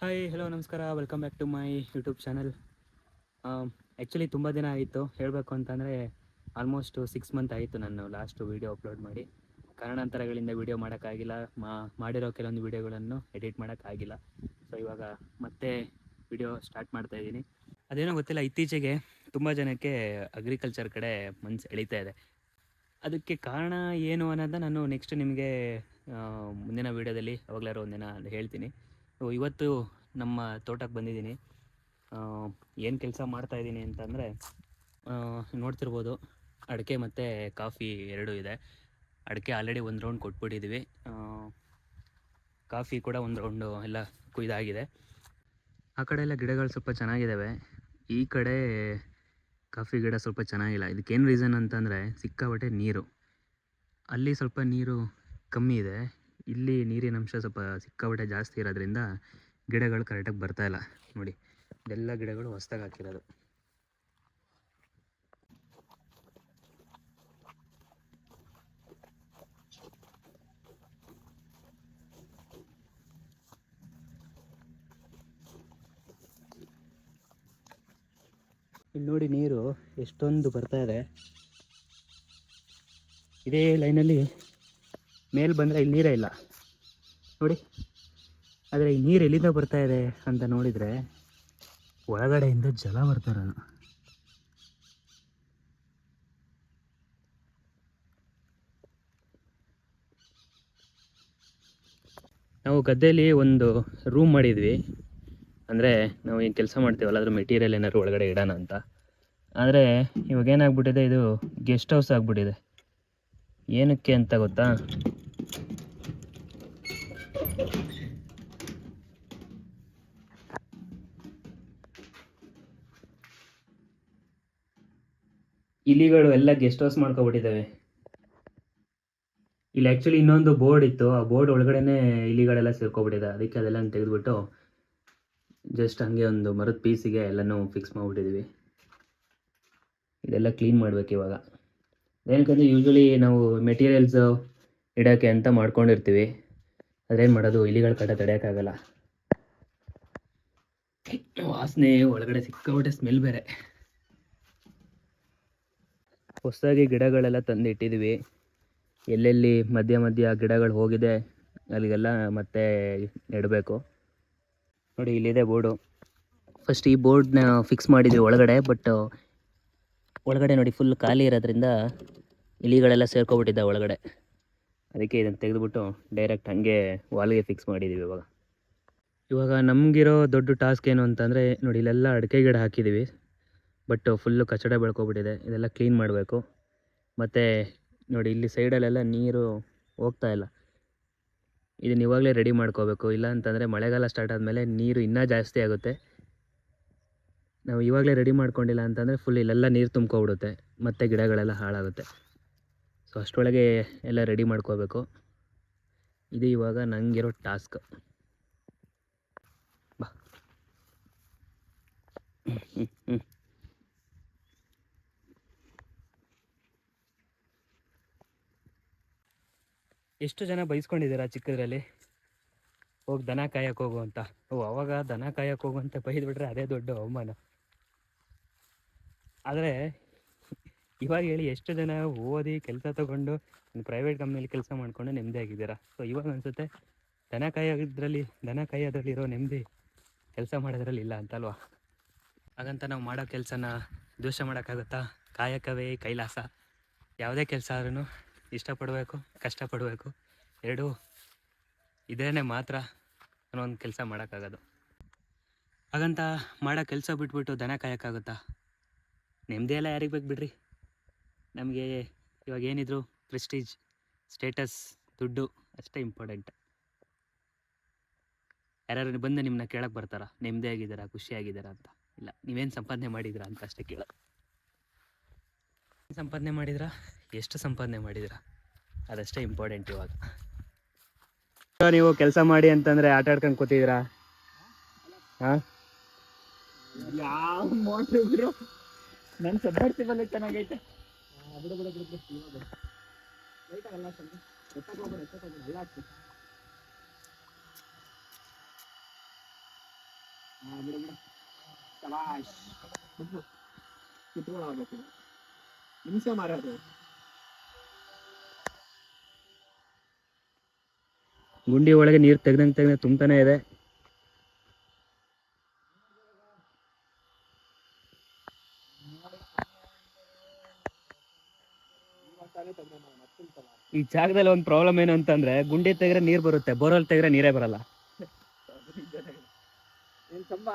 Hi hello ನಮಸ್ಕಾರ. Welcome back to my YouTube channel actually ತುಂಬ ದಿನ ಆಯಿತು. ಹೇಳಬೇಕು ಅಂತಂದರೆ ಆಲ್ಮೋಸ್ಟ್ ಸಿಕ್ಸ್ ಮಂತ್ ಆಯಿತು ನಾನು ಲಾಸ್ಟು ವೀಡಿಯೋ ಅಪ್ಲೋಡ್ ಮಾಡಿ. ಕಾರಣಾಂತರಗಳಿಂದ ವೀಡಿಯೋ ಮಾಡೋಕ್ಕಾಗಿಲ್ಲ. ಮಾ, ಮಾಡಿರೋ ಕೆಲವೊಂದು ವೀಡಿಯೋಗಳನ್ನು ಎಡಿಟ್ ಮಾಡೋಕ್ಕಾಗಿಲ್ಲ. ಸೊ ಇವಾಗ ಮತ್ತೆ ವಿಡಿಯೋ ಸ್ಟಾರ್ಟ್ ಮಾಡ್ತಾ ಇದ್ದೀನಿ. ಅದೇನೋ ಗೊತ್ತಿಲ್ಲ, ಇತ್ತೀಚೆಗೆ ತುಂಬ ಜನಕ್ಕೆ ಅಗ್ರಿಕಲ್ಚರ್ ಕಡೆ ಮನ್ಸು ಎಳಿತಾ ಇದೆ. ಅದಕ್ಕೆ ಕಾರಣ ಏನು ಅನ್ನೋದನ್ನ ನಾನು ನೆಕ್ಸ್ಟ್ ನಿಮಗೆ ಮುಂದಿನ ವೀಡಿಯೋದಲ್ಲಿ ಯಾವಾಗಲಾರು ಒಂದಿನ ಹೇಳ್ತೀನಿ. ಇವತ್ತು ನಮ್ಮ ತೋಟಕ್ಕೆ ಬಂದಿದ್ದೀನಿ. ಏನು ಕೆಲಸ ಮಾಡ್ತಾ ಇದ್ದೀನಿ ಅಂತಂದರೆ ನೋಡ್ತಿರ್ಬೋದು, ಅಡಿಕೆ ಮತ್ತು ಕಾಫಿ ಎರಡೂ ಇದೆ. ಅಡಿಕೆ ಆಲ್ರೆಡಿ ಒಂದು ರೌಂಡ್ ಕೊಟ್ಬಿಟ್ಟಿದ್ದೀವಿ ಕಾಫಿ ಕೂಡ ಒಂದು ರೌಂಡು ಎಲ್ಲ ಕುಯ್ದಾಗಿದೆ. ಆ ಕಡೆ ಎಲ್ಲ ಗಿಡಗಳು ಸ್ವಲ್ಪ ಚೆನ್ನಾಗಿದ್ದಾವೆ ಈ ಕಡೆ ಕಾಫಿ ಗಿಡ ಸ್ವಲ್ಪ ಚೆನ್ನಾಗಿಲ್ಲ. ಇದಕ್ಕೇನು ರೀಸನ್ ಅಂತಂದರೆ ಸಿಕ್ಕಾಬಟ್ಟೆ ನೀರು. ಅಲ್ಲಿ ಸ್ವಲ್ಪ ನೀರು ಕಮ್ಮಿ ಇದೆ. ಇಲ್ಲಿ ನೀರಿನ ಅಂಶ ಸ್ವಲ್ಪ ಸಿಕ್ಕಾಪಟ್ಟೆ ಜಾಸ್ತಿ ಇರೋದ್ರಿಂದ ಗಿಡಗಳು ಕರೆಕ್ಟಾಗಿ ಬರ್ತಾ ಇಲ್ಲ. ನೋಡಿ, ಇದೆಲ್ಲ ಗಿಡಗಳು ಹೊಸ್ದಾಗಿ ಹಾಕಿರೋದು. ಇಲ್ಲಿ ನೋಡಿ ನೀರು ಎಷ್ಟೊಂದು ಬರ್ತಾ ಇದೆ. ಇದೇ ಲೈನಲ್ಲಿ ಮೇಲ್ ಬಂದರೆ ಇಲ್ಲಿ ನೀರೇ ಇಲ್ಲ. ನೋಡಿ. ಆದರೆ ಈ ನೀರು ಎಲ್ಲಿಂದ ಬರ್ತಾ ಇದೆ ಅಂತ ನೋಡಿದರೆ ಒಳಗಡೆಯಿಂದ ಜಲ ಬರ್ತಾ ಇರೋದು. ನಾವು ಗದ್ದೆಯಲ್ಲಿ ಒಂದು ರೂಮ್ ಮಾಡಿದ್ವಿ. ಅಂದರೆ ನಾವು ಏನು ಕೆಲಸ ಮಾಡ್ತೀವಲ್ಲ, ಅದ್ರ ಮೆಟೀರಿಯಲ್ ಏನಾದ್ರು ಒಳಗಡೆ ಇಡೋಣ ಅಂತ. ಆದರೆ ಇವಾಗ ಏನಾಗ್ಬಿಟ್ಟಿದೆ, ಇದು ಗೆಸ್ಟ್ ಹೌಸ್ ಆಗಿಬಿಟ್ಟಿದೆ. ಏನಕ್ಕೆ ಅಂತ ಗೊತ್ತಾ? ಇಲಿಗಳು ಎಲ್ಲ ಗೆಸ್ಟ್ ಹೌಸ್ ಮಾಡ್ಕೊಬಿಟ್ಟಿದ್ದಾವೆ. ಇಲ್ಲಿ ಆ್ಯಕ್ಚುಲಿ ಇನ್ನೊಂದು ಬೋರ್ಡ್ ಇತ್ತು. ಆ ಬೋರ್ಡ್ ಒಳಗಡೆನೆ ಇಲಿಗಳೆಲ್ಲ ಸೇರ್ಕೊಬಿಟ್ಟಿದೆ ಅದಕ್ಕೆ ಅದೆಲ್ಲ ತೆಗೆದುಬಿಟ್ಟು ಜಸ್ಟ್ ಹಂಗೆ ಒಂದು ಮರದ ಪೀಸಿಗೆ ಎಲ್ಲನೂ ಫಿಕ್ಸ್ ಮಾಡಿಬಿಟ್ಟಿದ್ದೀವಿ. ಇದೆಲ್ಲ ಕ್ಲೀನ್ ಮಾಡ್ಬೇಕು ಇವಾಗ. ಏನಕ್ಕಂದರೆ ಯೂಶ್ವಲಿ ನಾವು ಮೆಟೀರಿಯಲ್ಸು ಇಡೋಕ್ಕೆ ಅಂತ ಮಾಡ್ಕೊಂಡಿರ್ತೀವಿ. ಅದೇನು ಮಾಡೋದು? ಇಲಿಗಳ ಕಡೆ ತಡೆಯೋಕ್ಕಾಗಲ್ಲ. ವಾಸನೆ ಒಳಗಡೆ ಸಿಕ್ಕಾಪಟ್ಟೆ ಸ್ಮೆಲ್ ಬೇರೆ. ಹೊಸದಾಗಿ ಗಿಡಗಳೆಲ್ಲ ತಂದಿಟ್ಟಿದ್ವಿ. ಎಲ್ಲೆಲ್ಲಿ ಮಧ್ಯ ಮಧ್ಯ ಗಿಡಗಳು ಹೋಗಿದೆ, ಅಲ್ಲಿಗೆಲ್ಲ ಮತ್ತೆ ನೆಡಬೇಕು. ನೋಡಿ, ಇಲ್ಲಿದೆ ಬೋರ್ಡು. ಫಸ್ಟ್ ಈ ಬೋರ್ಡ್ನ ಫಿಕ್ಸ್ ಮಾಡಿದ್ವಿ ಒಳಗಡೆ ಬಟ್ ಒಳಗಡೆ ನೋಡಿ ಫುಲ್ ಖಾಲಿ ಇರೋದ್ರಿಂದ ಇಲಿಗಳೆಲ್ಲ ಸೇರ್ಕೊಬಿಟ್ಟಿದ್ದ ಒಳಗಡೆ. ಅದಕ್ಕೆ ಇದನ್ನು ತೆಗೆದುಬಿಟ್ಟು ಡೈರೆಕ್ಟ್ ಹಾಗೆ ವಾಲ್ಗೆ ಫಿಕ್ಸ್ ಮಾಡಿದ್ದೀವಿ ಇವಾಗ. ಇವಾಗ ನಮಗಿರೋ ದೊಡ್ಡ ಟಾಸ್ಕ್ ಏನು ಅಂತಂದರೆ, ನೋಡಿ, ಇಲ್ಲೆಲ್ಲ ಅಡಿಕೆ ಗಿಡ ಹಾಕಿದ್ದೀವಿ. ಬಟ್ ಫುಲ್ಲು ಕಚಡ ಬೆಳ್ಕೊಬಿಟ್ಟಿದೆ. ಇದೆಲ್ಲ ಕ್ಲೀನ್ ಮಾಡಬೇಕು. ಮತ್ತು ನೋಡಿ ಇಲ್ಲಿ ಸೈಡಲ್ಲೆಲ್ಲ ನೀರು ಹೋಗ್ತಾ ಇಲ್ಲ. ಇದನ್ನ ಇವಾಗಲೇ ರೆಡಿ ಮಾಡ್ಕೋಬೇಕು. ಇಲ್ಲ ಅಂತಂದರೆ ಮಳೆಗಾಲ ಸ್ಟಾರ್ಟ್ ಆದಮೇಲೆ ನೀರು ಇನ್ನೂ ಜಾಸ್ತಿ ಆಗುತ್ತೆ. ನಾವು ಇವಾಗಲೇ ರೆಡಿ ಮಾಡ್ಕೊಂಡಿಲ್ಲ ಅಂತಂದರೆ ಫುಲ್ ಇಲ್ಲೆಲ್ಲ ನೀರು ತುಂಬ್ಕೊಬಿಡುತ್ತೆ. ಮತ್ತು ಗಿಡಗಳೆಲ್ಲ ಹಾಳಾಗುತ್ತೆ. ಸೊ ಅಷ್ಟರೊಳಗೆ ಎಲ್ಲ ರೆಡಿ ಮಾಡ್ಕೋಬೇಕು. ಇದು ಇವಾಗ ನನಗಿರೋ ಟಾಸ್ಕ್ ಬಾ. ಎಷ್ಟು ಜನ ಬೈಸ್ಕೊಂಡಿದ್ದೀರಾ ಚಿಕ್ಕದ್ರಲ್ಲಿ? ಹೋಗಿ ದನ ಕಾಯಕ್ಕೆ ಹೋಗು ಅಂತ. ಓ, ಅವಾಗ ದನ ಕಾಯಕ್ಕೆ ಹೋಗು ಅಂತ ಬೈದ್ಬಿಟ್ರೆ ಅದೇ ದೊಡ್ಡ ಅವಮಾನ. ಆದರೆ, ಇವಾಗ ಹೇಳಿ ಎಷ್ಟು ಜನ ಓದಿ ಕೆಲಸ ತೊಗೊಂಡು ಪ್ರೈವೇಟ್ ಕಂಪ್ನಿಯಲ್ಲಿ ಕೆಲಸ ಮಾಡಿಕೊಂಡು ನೆಮ್ಮದಿ ಆಗಿದ್ದೀರಾ? ಸೊ ಇವಾಗ ಅನಿಸುತ್ತೆ, ದನ ಕಾಯೋದ್ರಲ್ಲಿ ದನ ಕಾಯೋದ್ರಲ್ಲಿ ಇರೋ ನೆಮ್ಮದಿ ಕೆಲಸ ಮಾಡೋದ್ರಲ್ಲಿ ಇಲ್ಲ ಅಂತಲ್ವಾ? ಹಾಗಂತ ನಾವು ಮಾಡೋ ಕೆಲಸನ ದ್ವೇಷ ಮಾಡೋಕ್ಕಾಗುತ್ತಾ? ಕಾಯಕವೇ ಕೈಲಾಸ. ಯಾವುದೇ ಕೆಲಸ ಆದ್ರೂ ಇಷ್ಟಪಡಬೇಕು, ಕಷ್ಟಪಡಬೇಕು. ಎರಡು ಇದೇನೆ ಮಾತ್ರ ನಾನು ಒಂದು ಕೆಲಸ ಮಾಡೋಕ್ಕಾಗೋದು. ಹಾಗಂತ ಮಾಡೋ ಕೆಲಸ ಬಿಟ್ಬಿಟ್ಟು ದನ ಕಾಯೋಕ್ಕಾಗುತ್ತಾ? ನೆಮ್ಮದಿ ಎಲ್ಲ ಯಾರಿಗೆ ಬೇಕು ಬಿಡ್ರಿ? ನಮಗೆ ಇವಾಗ ಏನಿದ್ರು ಪ್ರೆಸ್ಟೀಜ್, ಸ್ಟೇಟಸ್, ದುಡ್ಡು ಅಷ್ಟೇ ಇಂಪಾರ್ಟೆಂಟ್. ಯಾರು ಬಂದು ನಿಮ್ಮನ್ನ ಕೇಳಕ್ಕೆ ಬರ್ತಾರಾ? ನೆಮ್ಮದಿ ಆಗಿದ್ದಾರಾ ಖುಷಿಯಾಗಿದ್ದೀರಾ ಅಂತ? ಇಲ್ಲ, ನೀವೇನು ಸಂಪಾದನೆ ಮಾಡಿದ್ದೀರಾ ಅಂತ ಅಷ್ಟೇ ಕೇಳೋದು ಸಂಪಾದನೆ ಮಾಡಿದ್ರ? ಎಷ್ಟು ಸಂಪಾದನೆ ಮಾಡಿದ್ರ? ಅದಷ್ಟೇ ಇಂಪಾರ್ಟೆಂಟ್ ಇವಾಗ. ನೀವು ಕೆಲಸ ಮಾಡಿ ಅಂತಂದ್ರೆ ಆಟ ಆಡ್ಕೊಂಡು ಕೂತಿದ್ದೀರಾ? ಹಾಂ? ಯಾವ ಮೋಟ್ರ್ ಚೆನ್ನಾಗೈತೆ ಬಿಡು ಬಿಡು ಬಿಡು ಬಿಡು ಇವಾಗ ಸ್ವಲ್ಪ. ಎಲ್ಲ ಹಾಂ ಬಿಡು ಬಿಡು. ಶಬಾಷ್ ಬಿಡು. ಕಿತ್ಕೊಳ್ಳೋಗ್ಬೇಕು ಹಿಂಸೆ ಮಾರೋದು ಗುಂಡಿ ಒಳಗೆ ನೀರು ತೆಗ್ದಂಗೆ ತೆಗ್ದಂಗೆ ತುಂಬತಾನೆ ಇದೆ. ಈ ಜಾಗದಲ್ಲಿ ಒಂದು ಪ್ರಾಬ್ಲಮ್ ಏನು ಅಂತಂದ್ರೆ ಗುಂಡಿ ತೆಗ್ರೆ ನೀರು ಬರುತ್ತೆ ಬೋರ್ವೆಲ್ ತೆಗ್ರೆ ನೀರೇ ಬರಲ್ಲ.